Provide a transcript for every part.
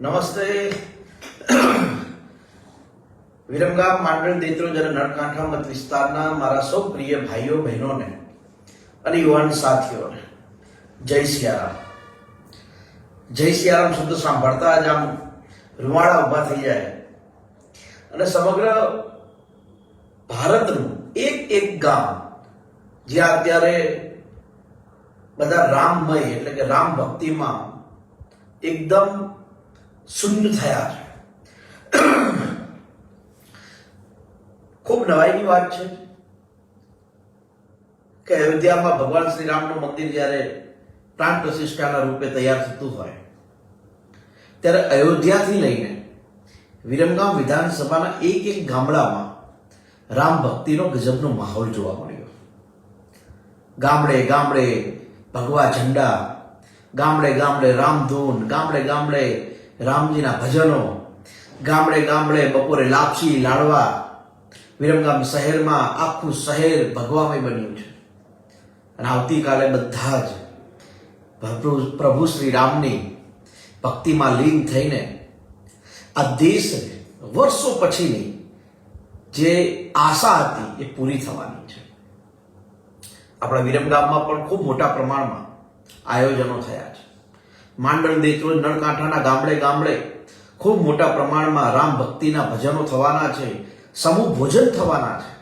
નમસ્તે. વિરમગામ માંડળ દેત્રો અને નળકાંઠા મત વિસ્તારના મારા સૌ પ્રિય ભાઈઓ, બહેનોને અને યુવાન સાથીઓને. જય સિયારામ. જય સિયારામ શબ્દ સાંભળતા જ આમ રૂવાડા ઊભા થઈ જાય. અને સમગ્ર ભારતનું એક એક ગામ, જ્યાં અત્યારે બધા રામમય એટલે કે રામ ભક્તિમાં એકદમ શૂન્ય થયા. છે ખૂબ નવાઈની વાત છે કે અયોધ્યામાં ભગવાન શ્રી રામનું મંદિર જ્યારે પ્રાણ પ્રતિષ્ઠાના રૂપે તૈયાર થતું હોય, ત્યારે અયોધ્યાથી લઈને વિરમગામ વિધાનસભાના એક એક ગામડામાં રામ ભક્તિનો ગજબનો માહોલ જોવા મળ્યો. ગામડે ગામડે ભગવા ઝંડા, ગામડે ગામડે રામધૂન, ગામડે ગામડે રામજીના ભજનો, ગામડે ગામડે બપોરે લાપસી લાડવા. વિરમગામ શહેરમાં આખું શહેર ભગવામય બન્યું છે. અને આવતીકાલે બધા જ પ્રભુ શ્રી રામની ભક્તિમાં લીન થઈને આ દેશને વર્ષો પછીની જે આશા હતી એ પૂરી થવાની છે. આપણા વિરમગામમાં પણ ખૂબ મોટા પ્રમાણમાં આયોજનો થયા છે. માંડળ દેત્રોજ નળકાંઠાના ગામડે ગામડે ખૂબ મોટા પ્રમાણમાં રામ ભક્તિના ભજનો થવાના છે, સમૂહ ભોજન થવાના છે.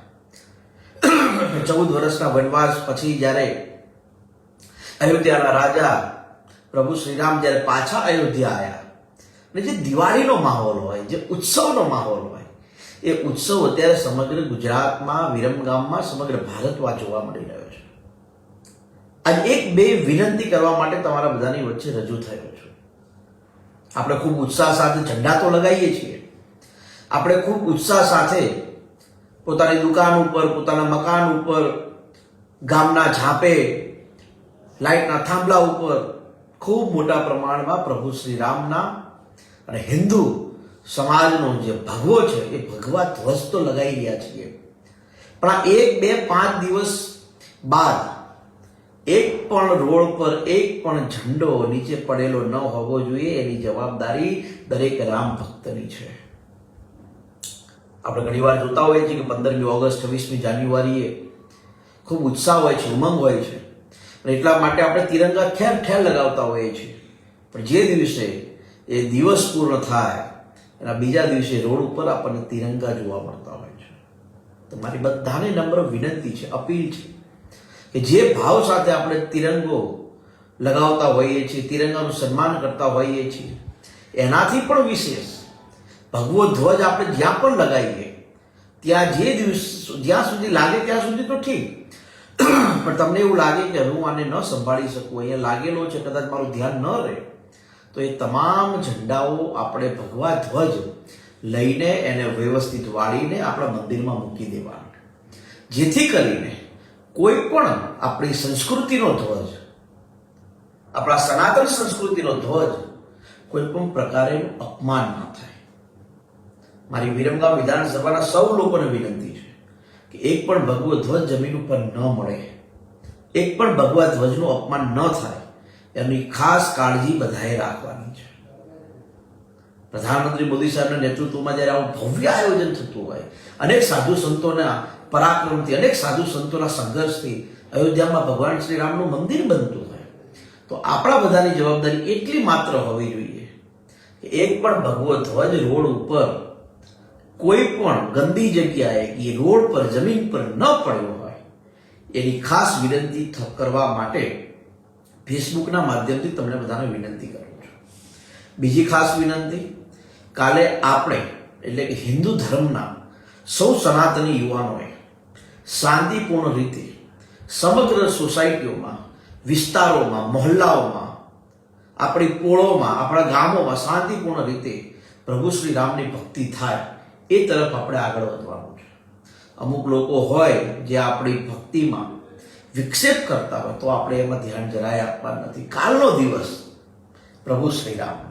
ચૌદ વર્ષના વનવાસ પછી જ્યારે અયોધ્યાના રાજા પ્રભુ શ્રીરામ જ્યારે પાછા અયોધ્યા આવ્યા અને જે દિવાળીનો માહોલ હોય, જે ઉત્સવનો માહોલ હોય, એ ઉત્સવ અત્યારે સમગ્ર ગુજરાતમાં, વિરમગામમાં, સમગ્ર ભારતમાં જોવા મળી રહ્યો છે. આજે એક બે વિનંતી કરવા માટે તમારા બધાની વચ્ચે રજૂ થયો છું. આપણે ખૂબ ઉત્સાહ સાથે ઝંડા તો લગાવીએ છીએ. આપણે ખૂબ ઉત્સાહ સાથે પોતાની દુકાન ઉપર, પોતાના મકાન ઉપર, ગામના ઝાપે, લાઇટના થાંભલા ઉપર ખૂબ મોટા પ્રમાણમાં પ્રભુ શ્રી રામના અને હિન્દુ સમાજનો જે ભગવો છે એ ભગવા ધ્વજ તો લગાવી રહ્યા છીએ. પણ આ એક બે પાંચ દિવસ બાદ એક પણ રોડ પર એક પણ ઝંડો નીચે પડેલો ન હોવો જોઈએ એની જવાબદારી દરેક રામ ભક્તની છે. આપણે ઘણીવાર જોતા હોઈએ છીએ કે પંદરમી ઓગસ્ટ, છવ્વીસમી જાન્યુઆરીએ ખૂબ ઉત્સાહ હોય છે, ઉમંગ હોય છે. અને એટલા માટે આપણે તિરંગા ઠેર ઠેર લગાવતા હોઈએ છીએ. પણ જે દિવસે એ દિવસ પૂર્ણ થાય, એના બીજા દિવસે રોડ ઉપર આપણને તિરંગા જોવા મળતા હોય છે. તો મારી બધાને નમ્ર વિનંતી છે, અપીલ છે કે જે ભાવ સાથે આપણે તિરંગો લગાવતા હોઈએ છીએ, તિરંગાનું સન્માન કરતા હોઈએ છીએ, એનાથી પણ વિશેષ ભગવો ધ્વજ આપણે જ્યાં પણ લગાવીએ, ત્યાં જે દિવસ જ્યાં સુધી લાગે ત્યાં સુધી તો ઠીક. પણ તમને એવું લાગે કે હું આને ન સંભાળી શકું, અહીંયા લાગેલો છે, કદાચ મારું ધ્યાન ન રહે, તો એ તમામ ઝંડાઓ આપણે ભગવા ધ્વજ લઈને એને વ્યવસ્થિત વાળીને આપણા મંદિરમાં મૂકી દેવાના. જેથી કરીને કોઈ પણ આપણી સંસ્કૃતિનો ધ્વજ, આપણા સનાતન સંસ્કૃતિનો ધ્વજ કોઈ પણ પ્રકારે અપમાન ન થાય. મારી વિરમગામ વિધાનસભાના સૌ લોકોને વિનંતી છે કે એક પણ ભગવો ધ્વજ જમીન ઉપર ન મળે, એક પણ ભગવા ધ્વજનું અપમાન ન થાય, એની ખાસ કાળજી બધાએ રાખવાની છે. પ્રધાનમંત્રી મોદી સાહેબના નેતૃત્વમાં જ્યારે આવું ભવ્ય આયોજન થતું હોય, અનેક સાધુ સંતોના પરાક્રમથી, અનેક સાધુ સંતોના સંઘર્ષથી અયોધ્યામાં ભગવાન શ્રી રામનું મંદિર બનતું હોય. તો આપણા બધાની જવાબદારી એટલી માત્ર હોવી જોઈએ કે એક પણ ભગવો ધ્વજ રોડ ઉપર કોઈ પણ ગંદી જગ્યાએ એ રોડ પર, જમીન પર ન પડ્યો હોય, એની ખાસ વિનંતી કરવા માટે ફેસબુકના માધ્યમથી તમને બધાને વિનંતી કરું છું. બીજી ખાસ વિનંતી, કાલે આપણે, એટલે કે હિન્દુ ધર્મના સૌ સનાતની યુવાનોએ શાંતિપૂર્ણ રીતે સમગ્ર સોસાયટીઓમાં, વિસ્તારોમાં, મહોલ્લાઓમાં, આપણી પોળોમાં, આપણા ગામોમાં શાંતિપૂર્ણ રીતે પ્રભુ શ્રી રામની ભક્તિ થાય એ તરફ આપણે આગળ વધવાનું છે. અમુક લોકો હોય જે આપણી ભક્તિમાં વિક્ષેપ કરતા હોય તો આપણે એમાં ધ્યાન જરાય આપવા નથી. કાલનો દિવસ પ્રભુ શ્રી રામનો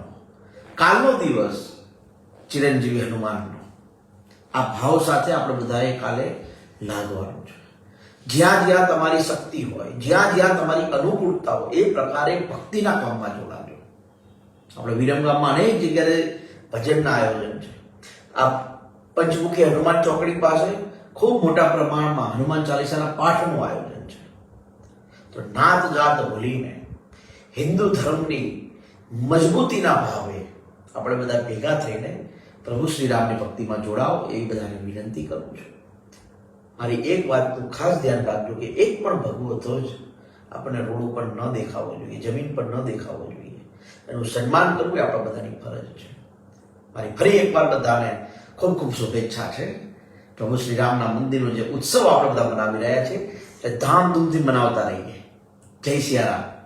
કાલનો દિવસ ચિરંજીવી હનુમાનનો. આ ભાવ સાથે આપણે બધાએ કાલે લાગવાનું છે જ્યાં જ્યાં તમારી શક્તિ હોય જ્યાં જ્યાં તમારી અનુકૂળતા હોય એ પ્રકારે ભક્તિના કામમાં જોડાજો આપણે વિરમગામમાં અનેક જગ્યાએ ભજનના આયોજન છે આ પંચમુખી હનુમાન ચોકડી પાસે ખૂબ મોટા પ્રમાણમાં હનુમાન ચાલીસાના પાઠનું આયોજન છે તો નાત જાત ભૂલીને હિન્દુ ધર્મની મજબૂતીના ભાવે આપણે બધા ભેગા થઈને પ્રભુ શ્રીરામની ભક્તિમાં જોડાઓ એવી બધાને વિનંતી કરું છું મારી એક વાતનું ખાસ ધ્યાન રાખજો કે એક પણ ભગવતો જ આપણને રોડ ઉપર ન દેખાવો જોઈએ, જમીન પર ન દેખાવો જોઈએ. એનું સન્માન કરવું એ આપણા બધાની ફરજ છે. મારી ફરી એકવાર બધાને ખૂબ ખૂબ શુભેચ્છા છે. પ્રભુ શ્રીરામના મંદિરનો જે ઉત્સવ આપણે બધા મનાવી રહ્યા છે એ ધામધૂમથી મનાવતા રહીએ. જય સિયારામ.